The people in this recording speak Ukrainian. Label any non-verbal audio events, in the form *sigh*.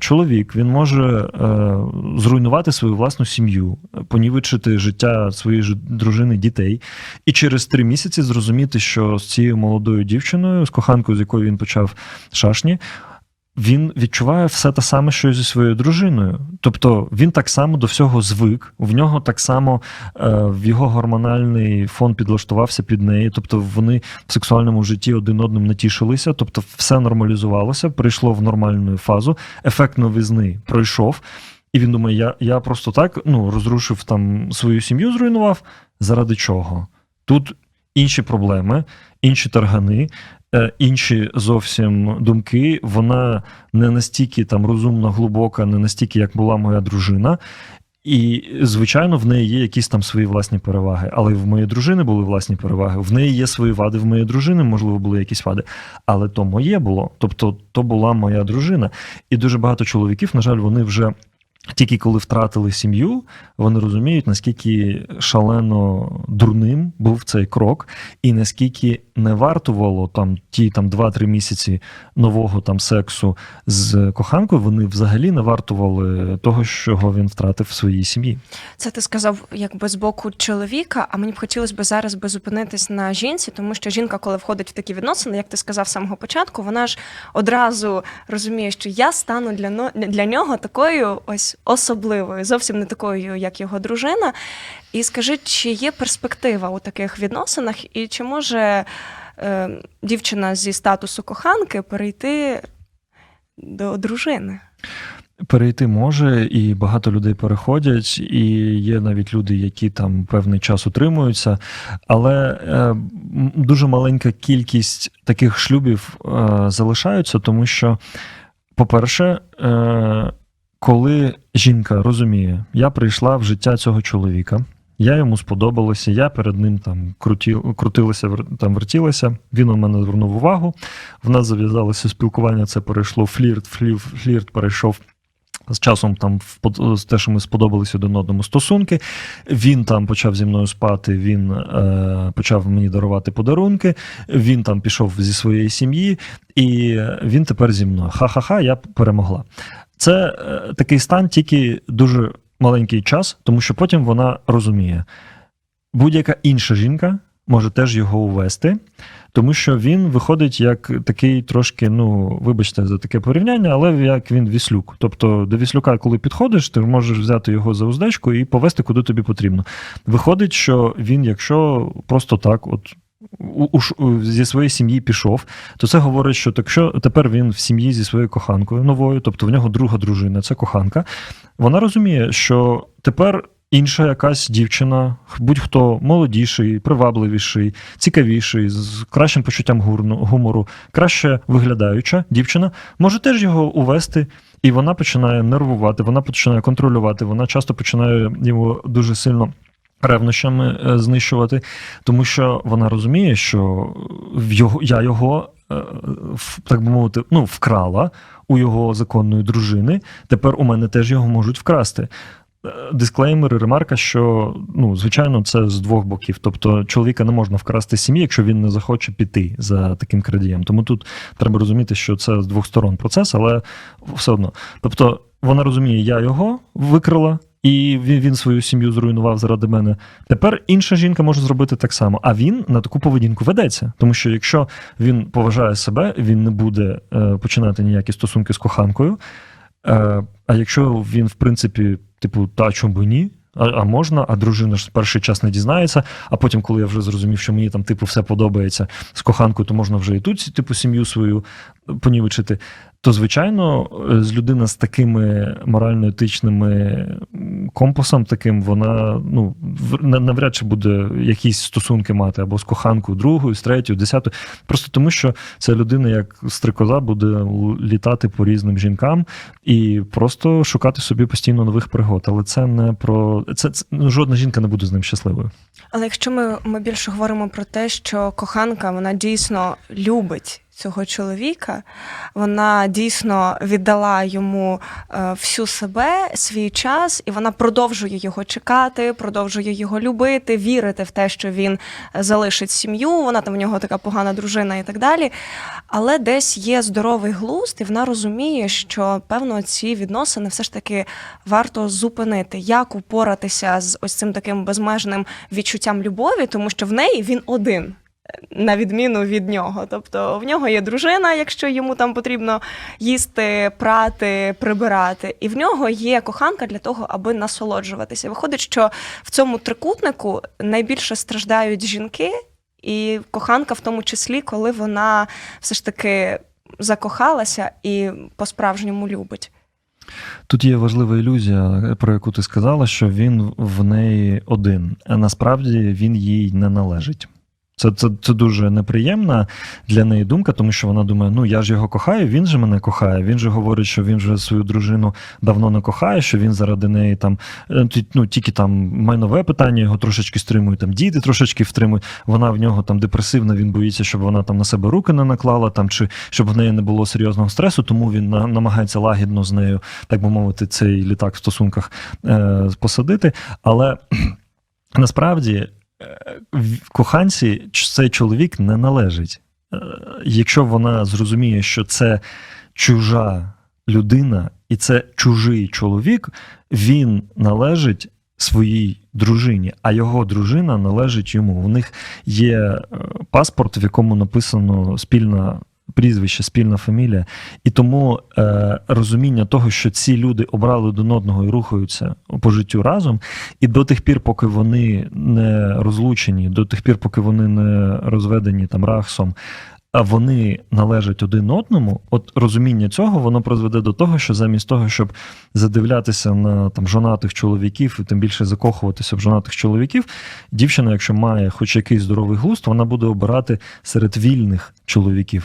чоловік він може е, зруйнувати свою власну сім'ю, понівечити життя своєї ж дружини, дітей, і через три місяці зрозуміти, що з цією молодою дівчиною, з коханкою, з якою він почав шашні. Він відчуває все те саме, що і зі своєю дружиною. Тобто він так само до всього звик, в нього так само е, в його гормональний фон підлаштувався під неї. Тобто вони в сексуальному житті один одним натішилися, тобто все нормалізувалося, прийшло в нормальну фазу, ефект новизни пройшов. І він думає: я я просто так ну, розрушив там свою сім'ю, зруйнував. Заради чого? Тут інші проблеми, інші таргани, інші зовсім думки. Вона не настільки там розумна, глибока, не настільки, як була моя дружина. І, звичайно, в неї є якісь там свої власні переваги. Але в моєї дружини були власні переваги. В неї є свої вади, в моєї дружини, можливо, були якісь вади. Але то моє було. Тобто, то була моя дружина. І дуже багато чоловіків, на жаль, вони вже. Тільки коли втратили сім'ю, вони розуміють, наскільки шалено дурним був цей крок, і наскільки не вартувало там ті там 2-3 місяці нового там сексу з коханкою, вони взагалі не вартували того, що він втратив в своїй сім'ї. Це ти сказав якби з боку чоловіка, а мені б хотілося б зараз би зупинитись на жінці, тому що жінка, коли входить в такі відносини, як ти сказав з самого початку, вона ж одразу розуміє, що я стану для для нього такою ось особливою, зовсім не такою, як його дружина. І скажи, чи є перспектива у таких відносинах, і чи може е, дівчина зі статусу коханки перейти до дружини? Перейти може, і багато людей переходять, і є навіть люди, які там певний час утримуються. Але е, дуже маленька кількість таких шлюбів е, залишаються, тому що, по-перше, е, коли жінка розуміє, я прийшла в життя цього чоловіка, я йому сподобалася, я перед ним там круті, крутилася, там вертілася. Він у мене звернув увагу. В нас зав'язалося спілкування, це перейшло флірт, флірт, флірт перейшов. З часом там з те, що ми сподобалися один одному стосунки. Він там почав зі мною спати, він е, почав мені дарувати подарунки. Він там пішов зі своєї сім'ї, і він тепер зі мною. Ха-ха-ха, я перемогла. Це е, такий стан тільки дуже маленький час, тому що потім вона розуміє, будь-яка інша жінка може теж його увести, тому що він виходить як такий трошки, ну, вибачте за таке порівняння, але як він віслюк. Тобто до віслюка, коли підходиш, ти можеш взяти його за уздечку і повести куди тобі потрібно. Виходить, що він, якщо просто так, от. У- Зі своєї сім'ї пішов, то це говорить, що так що тепер він в сім'ї зі своєю коханкою новою, тобто в нього друга дружина, це коханка. Вона розуміє, що тепер інша якась дівчина, будь-хто молодіший, привабливіший, цікавіший, з кращим почуттям гумору, краще виглядаюча дівчина, може теж його увести. І вона починає нервувати, вона починає контролювати, вона часто починає його дуже сильно ревнощами е, знищувати, тому що вона розуміє, що в його, я його, е, так би мовити, ну, вкрала у його законної дружини. Тепер у мене теж його можуть вкрасти. Е, Дисклеймер, ремарка, що ну, звичайно, це з двох боків. Тобто чоловіка не можна вкрасти сім'ї, якщо він не захоче піти за таким крадієм. Тому тут треба розуміти, що це з двох сторон процес, але все одно. Тобто вона розуміє, я його викрила, і він, свою сім'ю зруйнував заради мене. Тепер інша жінка може зробити так само. А він на таку поведінку ведеться. Тому що якщо він поважає себе, він не буде е, починати ніякі стосунки з коханкою. Е, а якщо він, в принципі, типу, та чому ні? А, а можна, а дружина ж перший час не дізнається. А потім, коли я вже зрозумів, що мені там типу все подобається з коханкою, то можна вже і тут типу сім'ю свою понівечити. То, звичайно, е, з людина з такими морально-етичними компасом, таким вона ну навряд чи буде якісь стосунки мати або з коханкою другою, з третьою, десятою. Просто тому, що ця людина, як стрикоза, буде літати по різним жінкам і просто шукати собі постійно нових пригод. Але це не про це, це ну, жодна жінка не буде з ним щасливою. Але якщо ми, ми більше говоримо про те, що коханка вона дійсно любить цього чоловіка. Вона дійсно віддала йому е, всю себе, свій час, і вона продовжує його чекати, продовжує його любити, вірити в те, що він е, залишить сім'ю. Вона там в нього така погана дружина і так далі. Але десь є здоровий глузд, і вона розуміє, що певно ці відносини все ж таки варто зупинити. Як упоратися з ось цим таким безмежним відчуттям любові, тому що в неї він один. На відміну від нього, тобто в нього є дружина, якщо йому там потрібно їсти, прати, прибирати, і в нього є коханка для того, аби насолоджуватися. Виходить, що в цьому трикутнику найбільше страждають жінки, і коханка, в тому числі, коли вона все ж таки закохалася і по-справжньому любить. Тут є важлива ілюзія, про яку ти сказала, що він в неї один, а насправді він їй не належить. Це, це, це дуже неприємна для неї думка, тому що вона думає: ну я ж його кохаю, він же мене кохає. Він же говорить, що він же свою дружину давно не кохає, що він заради неї там е, ну, тільки там майнове питання його трошечки стримує, там діти трошечки втримують. Вона в нього там депресивна, він боїться, щоб вона там на себе руки не наклала, там чи щоб в неї не було серйозного стресу, тому він на, намагається лагідно з нею, так би мовити, цей літак в стосунках е, посадити. Але *clears throat* насправді коханці цей чоловік не належить. Е, Якщо вона зрозуміє, що це чужа людина і це чужий чоловік, він належить своїй дружині, а його дружина належить йому. У них є е, паспорт, в якому написано спільна прізвище, спільна фамілія. І тому е, розуміння того, що ці люди обрали один одного і рухаються по життю разом, і до тих пір, поки вони не розлучені, до тих пір, поки вони не розведені там рахсом, а вони належать один одному, от розуміння цього воно призведе до того, що замість того, щоб задивлятися на там жонатих чоловіків і тим більше закохуватися в жонатих чоловіків, дівчина, якщо має хоч якийсь здоровий глузд, вона буде обирати серед вільних чоловіків.